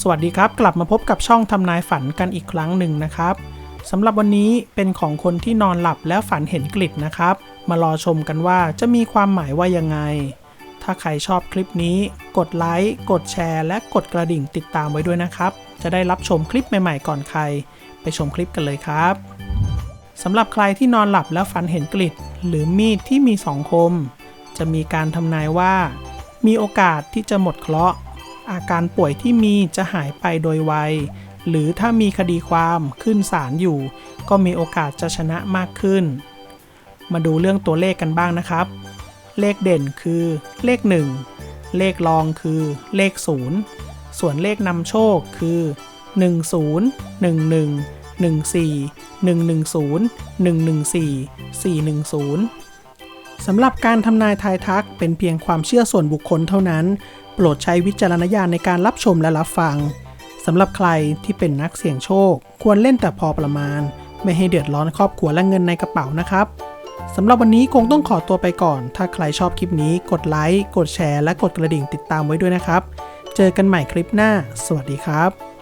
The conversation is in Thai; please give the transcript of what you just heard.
สวัสดีครับ กลับมาพบกับช่องทำนายฝันกันอีกครั้งหนึ่งนะครับสำหรับวันนี้เป็นของคนที่นอนหลับแล้วฝันเห็นกลิดนะครับ มารอชมกันว่าจะมีความหมายว่ายังไง ถ้าใครชอบคลิปนี้ กดไลค์กดแชร์ และกดกระดิ่งติดตามไว้ด้วยนะครับ จะได้รับชมคลิปใหม่ๆก่อนใคร ไปชมคลิปกันเลยครับสำหรับใครที่นอนหลับแล้วฝันเห็นกลิดหรือมีดที่มีสองคม จะมีการทำนายว่า มีโอกาสที่จะหมดเคราะห์ อาการป่วยที่มีจะหายไปโดยไว หรือถ้ามีคดีความขึ้นศาลอยู่ ก็มีโอกาสจะชนะมากขึ้น มาดูเรื่องตัวเลขกันบ้างนะครับ เลขเด่นคือเลข 1 เลขรองคือเลข 0 ส่วนเลขนำโชคคือ 10 11 14 110 114 410 สำหรับการทำนายทายทักเป็นเพียงความเชื่อส่วนบุคคลเท่านั้น โปรดใช้วิจารณญาณในการรับชมและรับฟังสำหรับใครที่เป็นนักเสี่ยงโชค ควรเล่นแต่พอประมาณ ไม่ให้เดือดร้อนครอบครัวและเงินในกระเป๋านะครับสำหรับวันนี้คงต้องขอตัวไปก่อน ถ้าใครชอบคลิปนี้กดไลค์ กดแชร์ และกดกระดิ่งติดตามไว้ด้วยนะครับ เจอกันใหม่คลิปหน้า สวัสดีครับ